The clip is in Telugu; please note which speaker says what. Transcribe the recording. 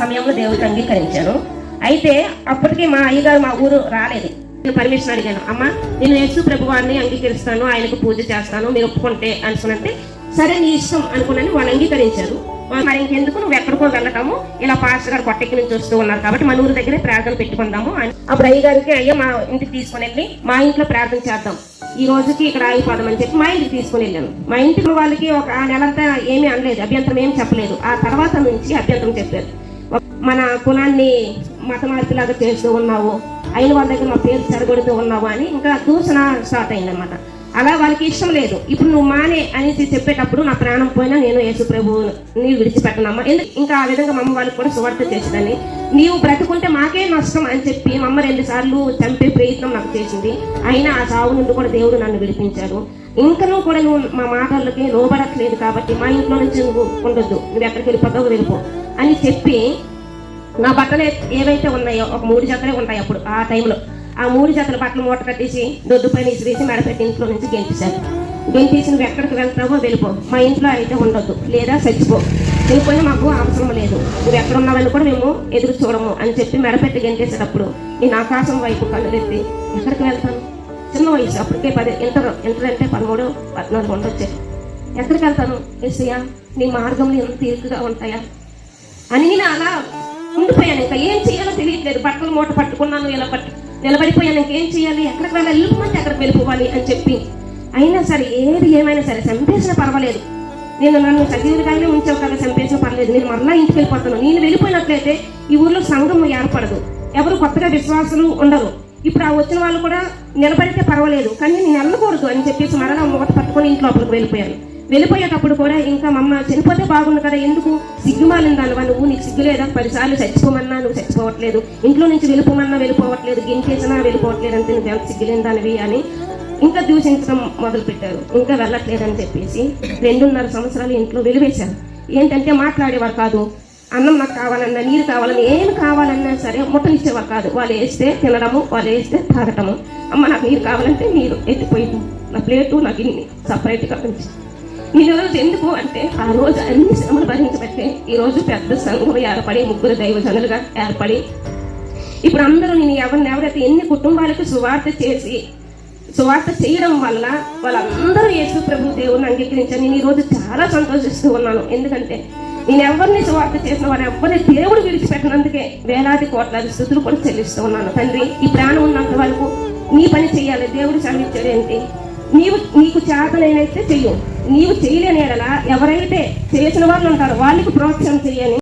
Speaker 1: సమయంలో దేవుడికి అంగీకరించాను అయితే అప్పటికి మా అయ్యగారు మా ఊరు రాలేదు. నేను పర్మిషన్ అడిగాను అమ్మ నేను యేసు ప్రభువాన్ని అంగీకరిస్తాను ఆయనకు పూజ చేస్తాను మీరు ఒప్పుకుంటే అనుకునంటే సరే నీ ఇష్టం అనుకున్నాను వాళ్ళు అంగీకరించారు. మరి ఇంకెందుకు నువ్వు ఎక్కడికో వెళ్ళటము ఇలా పాస్టర్ గారు కొట్టెక్కి నుంచి వస్తూ ఉన్నారు కాబట్టి మన ఊరి దగ్గరే ప్రార్థన పెట్టుకుందాము అని. అప్పుడు అయ్య గారికి అయ్యా మా ఇంటికి తీసుకుని వెళ్ళి మా ఇంట్లో ప్రార్థన చేద్దాం. ఈ రోజుకి ఇక్కడ ఆగిపోదాం అని చెప్పి మా ఇంటికి తీసుకుని వెళ్ళాను. మా ఇంటికి వాళ్ళకి ఒక ఆ నెలంతా ఏమీ అనలేదు అభ్యంతరం ఏం చెప్పలేదు. ఆ తర్వాత నుంచి అభ్యంతరం చెప్పారు. మన కులాన్ని మత మార్పులాగా చేస్తూ ఉన్నావు. అయిన వాళ్ళ దగ్గర మా పేరు చెరగొడుతూ ఉన్నావు అని ఇంకా దూషణ స్టార్ట్ అయిందన్నమాట. అలా వాళ్ళకి ఇష్టం లేదు. ఇప్పుడు నువ్వు మానే అనేసి చెప్పేటప్పుడు నా ప్రాణం పోయినా నేను యేసు ప్రభుని విడిచిపెట్టనమ్మా. ఎందుకు? ఇంకా ఆ విధంగా మమ్మ వాళ్ళకి కూడా సువార్త చేసిందని నీవు బ్రతుకుంటే మాకే నష్టం అని చెప్పి మా అమ్మ రెండు సార్లు చంపే ప్రయత్నం నాకు చేసింది. అయినా ఆ చావు నుండి కూడా దేవుడు నన్ను విడిపించాడు. ఇంకనూ కూడా నువ్వు మా మాటలకి లోబడట్లేదు కాబట్టి మా ఇంట్లో నుంచి నువ్వు ఉండొద్దు. నువ్వు ఎక్కడికి వెళ్ళిపోతావు వెళ్ళిపో అని చెప్పి నా బట్టలు ఏవైతే ఉన్నాయో ఒక మూడు జతలే ఉంటాయి అప్పుడు ఆ టైంలో. ఆ మూడు జతల బట్టలు మూట కట్టేసి దొడ్డు పైన ఇసిరేసి మెడపెట్టి ఇంట్లో నుంచి గెంటేశారు గెంటేసి నువ్వు ఎక్కడికి వెళ్తావో వెళ్ళిపో. మా ఇంట్లో అయితే ఉండొద్దు. లేదా చచ్చిపో. వెళ్ళిపోయి మాకు అవసరం లేదు. నువ్వు ఎక్కడ ఉన్నావని కూడా మేము ఎదురు చూడము అని చెప్పి మెడపెట్టి గెంటేసేటప్పుడు నేను ఆకాశం వైపు కళ్ళు తెప్పి ఎక్కడికి వెళ్తాను? చిన్న వయసు. అప్పటికే పది ఇంటర్ ఇంటర్ అంటే పదమూడు పద్నాలుగు ఉండొచ్చే. ఎక్కడికి వెళ్తాను? ఎస్సయ్యా నీ మార్గంలో ఎంత తీరికగా ఉంటాయా? అని నేను అలా ఉండిపోయాను. ఇంకా ఏం చేయాలో తెలియట్లేదు. బట్టలు మూట పట్టుకున్నాను ఇలా పట్టు నిలబడిపోయాను ఇంకేం చేయాలి ఎక్కడికి వెళ్ళాలి వెళ్ళిపోమంటే ఎక్కడికి వెళ్ళిపోవాలి అని చెప్పి. అయినా సరే ఏది ఏమైనా సరే చంపేసినా పర్వాలేదు. నేను నన్ను సజీవుడిగానే ఉంచావు కదా చంపేసినా పర్లేదు నేను మరలా ఇంటికి వెళ్ళిపోతాను నేను వెళ్ళిపోయినట్లయితే ఈ ఊర్లో సంఘం ఏర్పడదు. ఎవరు కొత్తగా విశ్వాసులు ఉండరు. ఇప్పుడు ఆ వచ్చిన వాళ్ళు కూడా నిలబడితే పర్వాలేదు. కానీ నేను వెళ్ళకూడదు అని చెప్పేసి మరలా మూట పట్టుకొని ఇంట్లో అప్పుడు వెళ్ళిపోయాను. వెళ్ళిపోయేటప్పుడు కూడా ఇంకా మమ్మ చనిపోతే బాగుండు కదా ఎందుకు సిగ్గుమాలిన దానివా నువ్వు? నీకు సిగ్గు లేదా? పదిసార్లు చచ్చిపోమన్నా నువ్వు చచ్చిపోవట్లేదు. ఇంట్లో నుంచి వెళ్ళిపోమన్నా వెళ్ళిపోవట్లేదు. గింకేసినా వెళ్ళిపోవట్లేదు అంటే నువ్వు ఎంత సిగ్గులేని దానివి అని ఇంకా దూషించడం మొదలు పెట్టారు ఇంకా వెళ్ళట్లేదని చెప్పేసి రెండున్నర సంవత్సరాలు ఇంట్లో వెలివేశారు. ఏంటంటే మాట్లాడేవారు కాదు. అన్నం నాకు కావాలన్నా నీరు కావాలన్నా ఏం కావాలన్నా సరే ముట్టనిచ్చేవారు కాదు. వాళ్ళు వేస్తే తినడము వాళ్ళు వేస్తే తాగటము. అమ్మ నాకు నీరు కావాలంటే నీరు ఎత్తిపోయింది. నా ప్లేటు నాకు ఇన్ని సపరేట్గా పెంచి నేను రోజు ఎందుకు అంటే ఆ రోజు అన్ని శ్రమలు భరించబట్టే ఈరోజు పెద్ద సంఘం ఏర్పడి ముగ్గురు దైవజనులుగా ఏర్పడి ఇప్పుడు అందరూ నేను ఎవరిని ఎవరైతే ఎన్ని కుటుంబాలకు సువార్త చేసి సువార్త చేయడం వల్ల వాళ్ళందరూ యేసు ప్రభు దేవుని అంగీకరించారు. నేను ఈ రోజు చాలా సంతోషిస్తూ ఉన్నాను. ఎందుకంటే నేను ఎవరిని సువార్త చేసిన వారు ఎవరిని దేవుడు విడిచిపెట్టినందుకే వేలాది కోట్లాది స్థుతులు కూడా చెల్లిస్తూ ఉన్నాను. తండ్రి ఈ ప్రాణం ఉన్నంత వరకు నీ పని చేయాలి దేవుడు చదివించాడు ఏంటి? నీవు నీకు చేతనైతే చెయ్యు. నీవు చేయలేని ఎడలా ఎవరైతే చేసిన వాళ్ళు ఉంటారు వాళ్ళకి ప్రోత్సాహం చేయని